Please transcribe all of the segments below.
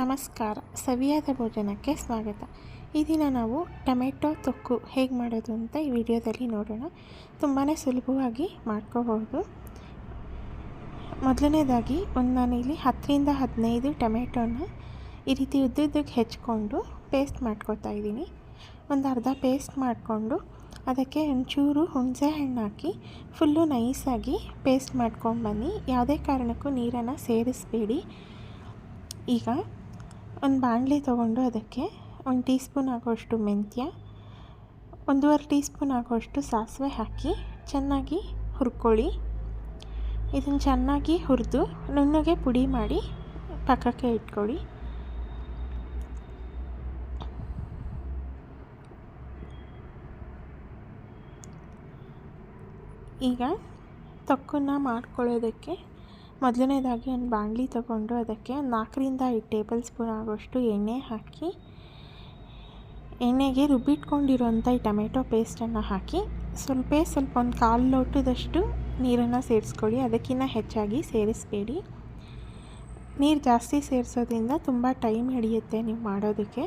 ನಮಸ್ಕಾರ. ಸವಿಯಾದ ಭೋಜನಕ್ಕೆ ಸ್ವಾಗತ. ಈ ದಿನ ನಾವು ಟೊಮೆಟೊ ತೊಕ್ಕು ಹೇಗೆ ಮಾಡೋದು ಅಂತ ಈ ವಿಡಿಯೋದಲ್ಲಿ ನೋಡೋಣ. ತುಂಬಾ ಸುಲಭವಾಗಿ ಮಾಡ್ಕೋಬಹುದು. ಮೊದಲನೇದಾಗಿ ಒಂದು ನಾನಿಲ್ಲಿ ಹತ್ತರಿಂದ ಹದಿನೈದು ಟೊಮೆಟೊನ ಈ ರೀತಿ ಉದ್ದುದ್ದಕ್ಕೆ ಹೆಚ್ಕೊಂಡು ಪೇಸ್ಟ್ ಮಾಡ್ಕೊತಾ ಇದ್ದೀನಿ. ಒಂದು ಅರ್ಧ ಪೇಸ್ಟ್ ಮಾಡಿಕೊಂಡು ಅದಕ್ಕೆ ಒಂಚೂರು ಹುಣಸೆ ಹಣ್ಣು ಹಾಕಿ ಫುಲ್ಲು ನೈಸಾಗಿ ಪೇಸ್ಟ್ ಮಾಡ್ಕೊಂಡು ಬನ್ನಿ. ಯಾವುದೇ ಕಾರಣಕ್ಕೂ ನೀರನ್ನು ಸೇರಿಸಬೇಡಿ. ಈಗ ಒಂದು ಬಾಣಲೆ ತೊಗೊಂಡು ಅದಕ್ಕೆ ಒಂದು ಟೀ ಸ್ಪೂನ್ ಆಗೋಷ್ಟು ಮೆಂತ್ಯ, ಒಂದೂವರೆ ಟೀ ಸ್ಪೂನ್ ಆಗೋಷ್ಟು ಸಾಸಿವೆ ಹಾಕಿ ಚೆನ್ನಾಗಿ ಹುರ್ಕೊಳ್ಳಿ. ಇದನ್ನು ಚೆನ್ನಾಗಿ ಹುರಿದು ನುಣ್ಣಗೆ ಪುಡಿ ಮಾಡಿ ಪಕ್ಕಕ್ಕೆ ಇಟ್ಕೊಳ್ಳಿ. ಈಗ ತೊಕ್ಕನ್ನು ಮಾಡ್ಕೊಳ್ಳೋದಕ್ಕೆ ಮೊದಲನೇದಾಗಿ ಒಂದು ಬಾಣಲಿ ತಗೊಂಡು ಅದಕ್ಕೆ ನಾಲ್ಕರಿಂದ ಐದು ಟೇಬಲ್ ಸ್ಪೂನ್ ಆಗೋಷ್ಟು ಎಣ್ಣೆ ಹಾಕಿ, ಎಣ್ಣೆಗೆ ರುಬ್ಬಿಟ್ಕೊಂಡಿರೋಂಥ ಈ ಟೊಮೆಟೊ ಪೇಸ್ಟನ್ನು ಹಾಕಿ, ಸ್ವಲ್ಪ ಸ್ವಲ್ಪ ಒಂದು ಕಾಲು ಲೋಟದಷ್ಟು ನೀರನ್ನು ಸೇರಿಸ್ಕೊಳ್ಳಿ ಅದಕ್ಕಿಂತ ಹೆಚ್ಚಾಗಿ ಸೇರಿಸಬೇಡಿ. ನೀರು ಜಾಸ್ತಿ ಸೇರಿಸೋದ್ರಿಂದ ತುಂಬ ಟೈಮ್ ಹಿಡಿಯುತ್ತೆ ನೀವು ಮಾಡೋದಕ್ಕೆ,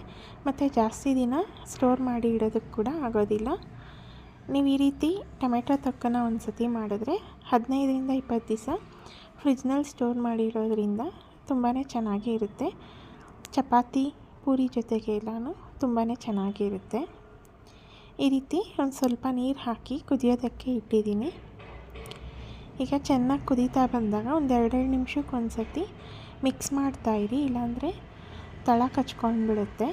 ಮತ್ತು ಜಾಸ್ತಿ ದಿನ ಸ್ಟೋರ್ ಮಾಡಿ ಇಡೋದಕ್ಕೆ ಕೂಡ ಆಗೋದಿಲ್ಲ. ನೀವು ಈ ರೀತಿ ಟೊಮೆಟೊ ತಕ್ಕನ ಒಂದು ಸತಿ ಮಾಡಿದ್ರೆ ಹದಿನೈದರಿಂದ ಇಪ್ಪತ್ತು ದಿವಸ ಫ್ರಿಜ್ನಲ್ಲಿ ಸ್ಟೋರ್ ಮಾಡಿರೋದ್ರಿಂದ ತುಂಬಾ ಚೆನ್ನಾಗಿ ಇರುತ್ತೆ. ಚಪಾತಿ, ಪೂರಿ ಜೊತೆಗೆ ಎಲ್ಲನೂ ತುಂಬಾ ಚೆನ್ನಾಗಿರುತ್ತೆ ಈ ರೀತಿ ಒಂದು ಸ್ವಲ್ಪ ನೀರು ಹಾಕಿ ಕುದಿಯೋದಕ್ಕೆ ಇಟ್ಟಿದ್ದೀನಿ. ಈಗ ಚೆನ್ನಾಗಿ ಕುದೀತಾ ಬಂದಾಗ ಒಂದು ಎರಡೆರಡು ನಿಮಿಷಕ್ಕೆ ಒಂದು ಸತಿ ಮಿಕ್ಸ್ ಮಾಡ್ತಾಯಿರಿ ಇಲ್ಲಾಂದರೆ ತಳ ಕಚ್ಕೊಂಡ್ಬಿಡುತ್ತೆ.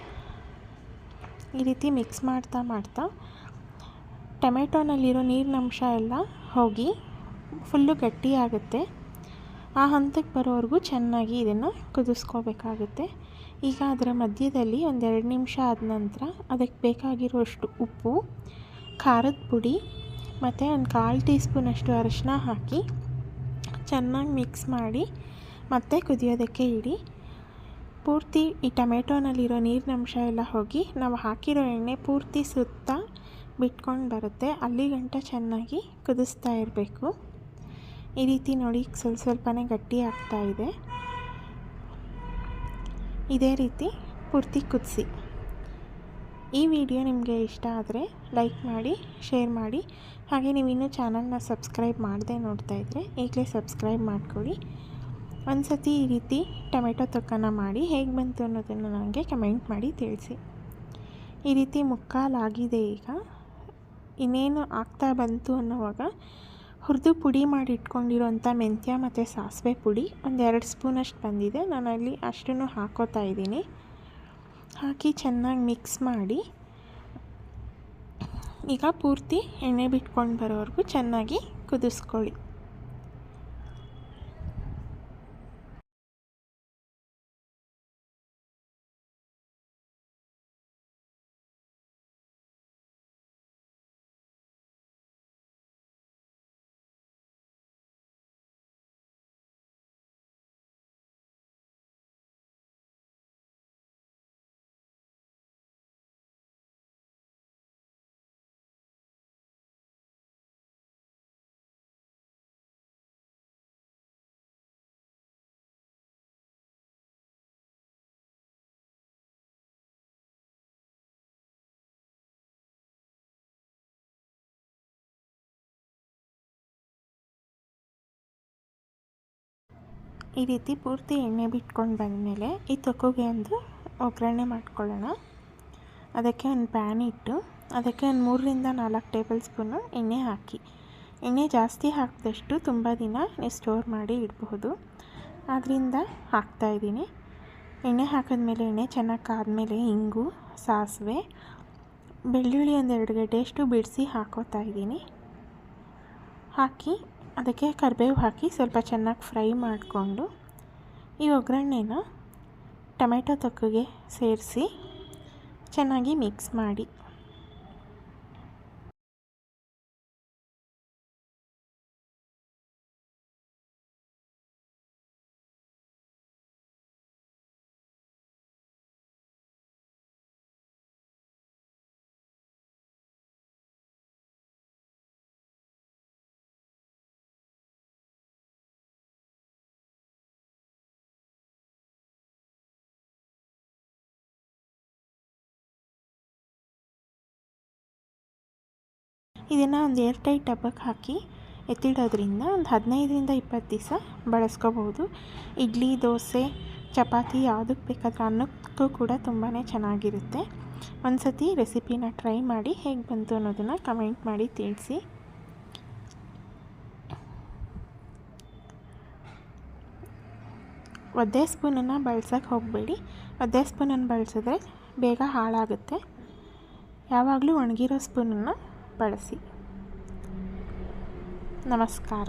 ಈ ರೀತಿ ಮಿಕ್ಸ್ ಮಾಡ್ತಾ ಮಾಡ್ತಾ ಟೊಮೆಟೊನಲ್ಲಿರೋ ನೀರಿನಂಶ ಎಲ್ಲ ಹೋಗಿ ಫುಲ್ಲು ಗಟ್ಟಿಯಾಗುತ್ತೆ. ಆ ಹಂತಕ್ಕೆ ಬರೋವರೆಗೂ ಚೆನ್ನಾಗಿ ಇದನ್ನು ಕುದಿಸ್ಕೋಬೇಕಾಗುತ್ತೆ. ಈಗ ಅದರ ಮಧ್ಯದಲ್ಲಿ ಒಂದೆರಡು ನಿಮಿಷ ಆದ ನಂತರ ಅದಕ್ಕೆ ಬೇಕಾಗಿರುವಷ್ಟು ಉಪ್ಪು, ಖಾರದ ಪುಡಿ ಮತ್ತು ಒಂದು ಕಾಲು ಟೀ ಸ್ಪೂನಷ್ಟು ಅರಶಿನ ಹಾಕಿ ಚೆನ್ನಾಗಿ ಮಿಕ್ಸ್ ಮಾಡಿ ಮತ್ತೆ ಕುದಿಯೋದಕ್ಕೆ ಇಡಿ. ಪೂರ್ತಿ ಈ ಟೊಮೆಟೊನಲ್ಲಿರೋ ನೀರಿನಂಶ ಎಲ್ಲ ಹೋಗಿ ನಾವು ಹಾಕಿರೋ ಎಣ್ಣೆ ಪೂರ್ತಿ ಸುತ್ತ ಬಿಟ್ಕೊಂಡು ಬರುತ್ತೆ. ಅಲ್ಲಿ ಗಂಟ ಚೆನ್ನಾಗಿ ಕುದಿಸ್ತಾ ಇರಬೇಕು. ಈ ರೀತಿ ನೋಡಿ ಸ್ವಲ್ಪ ಸ್ವಲ್ಪನೇ ಗಟ್ಟಿ ಆಗ್ತಾ ಇದೆ. ಇದೇ ರೀತಿ ಪೂರ್ತಿ ಕುದಿಸಿ. ಈ ವಿಡಿಯೋ ನಿಮಗೆ ಇಷ್ಟ ಆದರೆ ಲೈಕ್ ಮಾಡಿ, ಶೇರ್ ಮಾಡಿ. ಹಾಗೆ ನೀವು ಇನ್ನೂ ಚಾನಲ್ನ ಸಬ್ಸ್ಕ್ರೈಬ್ ಮಾಡದೆ ನೋಡ್ತಾ ಇದ್ದರೆ ಈಗಲೇ ಸಬ್ಸ್ಕ್ರೈಬ್ ಮಾಡ್ಕೊಳ್ಳಿ. ಒಂದು ಸತಿ ಈ ರೀತಿ ಟೊಮೆಟೊ ತೊಕ್ಕನ ಮಾಡಿ ಹೇಗೆ ಬಂತು ಅನ್ನೋದನ್ನು ನನಗೆ ಕಮೆಂಟ್ ಮಾಡಿ ತಿಳಿಸಿ. ಈ ರೀತಿ ಮುಕ್ಕಾಲಾಗಿದೆ ಈಗ. ಇನ್ನೇನು ಆಗ್ತಾ ಬಂತು ಅನ್ನೋವಾಗ ಹುರಿದು ಪುಡಿ ಮಾಡಿ ಇಟ್ಕೊಂಡಿರೋಂಥ ಮೆಂತ್ಯ ಮತ್ತು ಸಾಸಿವೆ ಪುಡಿ ಒಂದೆರಡು ಸ್ಪೂನಷ್ಟು ಬಂದಿದೆ. ನಾನು ಅಲ್ಲಿ ಅಷ್ಟನ್ನು ಹಾಕೋತಾ ಇದ್ದೀನಿ. ಹಾಕಿ ಚೆನ್ನಾಗಿ ಮಿಕ್ಸ್ ಮಾಡಿ ಈಗ ಪೂರ್ತಿ ಎಣ್ಣೆ ಬಿಟ್ಕೊಂಡು ಬರೋವರೆಗೂ ಚೆನ್ನಾಗಿ ಕುದಿಸ್ಕೊಳ್ಳಿ. ಈ ರೀತಿ ಪೂರ್ತಿ ಎಣ್ಣೆ ಬಿಟ್ಕೊಂಡು ಬಂದಮೇಲೆ ಈ ತೊಕ್ಕುಗೆ ಒಂದು ಒಗ್ಗರಣೆ ಮಾಡ್ಕೊಳ್ಳೋಣ. ಅದಕ್ಕೆ ಒಂದು ಪ್ಯಾನ್ ಇಟ್ಟು ಅದಕ್ಕೆ ಒಂದು ಮೂರರಿಂದ ನಾಲ್ಕು ಟೇಬಲ್ ಸ್ಪೂನು ಎಣ್ಣೆ ಹಾಕಿ. ಎಣ್ಣೆ ಜಾಸ್ತಿ ಹಾಕಿದಷ್ಟು ತುಂಬ ದಿನ ನೀವು ಸ್ಟೋರ್ ಮಾಡಿ ಇಡಬಹುದು. ಆದ್ದರಿಂದ ಹಾಕ್ತಾಯಿದ್ದೀನಿ ಎಣ್ಣೆ ಹಾಕಿದ್ಮೇಲೆ ಎಣ್ಣೆ ಚೆನ್ನಾಗಿ ಕಾದ್ಮೇಲೆ ಇಂಗು, ಸಾಸಿವೆ, ಬೆಳ್ಳುಳ್ಳಿ ಒಂದೆರಡು ಗಡ್ಡೆಯಷ್ಟು ಬಿಡಿಸಿ ಹಾಕೋತಾ ಇದ್ದೀನಿ. ಹಾಕಿ ಅದಕ್ಕೆ ಕರಿಬೇವು ಹಾಕಿ ಸ್ವಲ್ಪ ಚೆನ್ನಾಗಿ ಫ್ರೈ ಮಾಡಿಕೊಂಡು ಈ ಒಗ್ಗರಣೆನ ಟೊಮೆಟೊ ತೊಕ್ಕಿಗೆ ಸೇರಿಸಿ ಚೆನ್ನಾಗಿ ಮಿಕ್ಸ್ ಮಾಡಿ ಇದನ್ನು ಒಂದು ಏರ್ ಟೈಟ್ ಡಬ್ಬಕ್ಕೆ ಹಾಕಿ ಎತ್ತಿಡೋದ್ರಿಂದ ಒಂದು ಹದಿನೈದರಿಂದ ಇಪ್ಪತ್ತು ದಿವಸ ಬಳಸ್ಕೋಬೋದು. ಇಡ್ಲಿ, ದೋಸೆ, ಚಪಾತಿ ಯಾವುದಕ್ಕೆ ಬೇಕಾದರೂ ಅನ್ನಕ್ಕೂ ಕೂಡ ತುಂಬಾ ಚೆನ್ನಾಗಿರುತ್ತೆ. ಒಂದು ಸತಿ ರೆಸಿಪಿನ ಟ್ರೈ ಮಾಡಿ ಹೇಗೆ ಬಂತು ಅನ್ನೋದನ್ನು ಕಮೆಂಟ್ ಮಾಡಿ ತಿಳಿಸಿ. ಒದ್ದೆ ಸ್ಪೂನನ್ನು ಬಳಸೋಕ್ಕೆ ಹೋಗಬೇಡಿ. ಒದ್ದೆ ಸ್ಪೂನನ್ನು ಬಳಸಿದ್ರೆ ಬೇಗ ಹಾಳಾಗುತ್ತೆ. ಯಾವಾಗಲೂ ಒಣಗಿರೋ ಸ್ಪೂನನ್ನು ಬಳಸಿ ನಮಸ್ಕಾರ.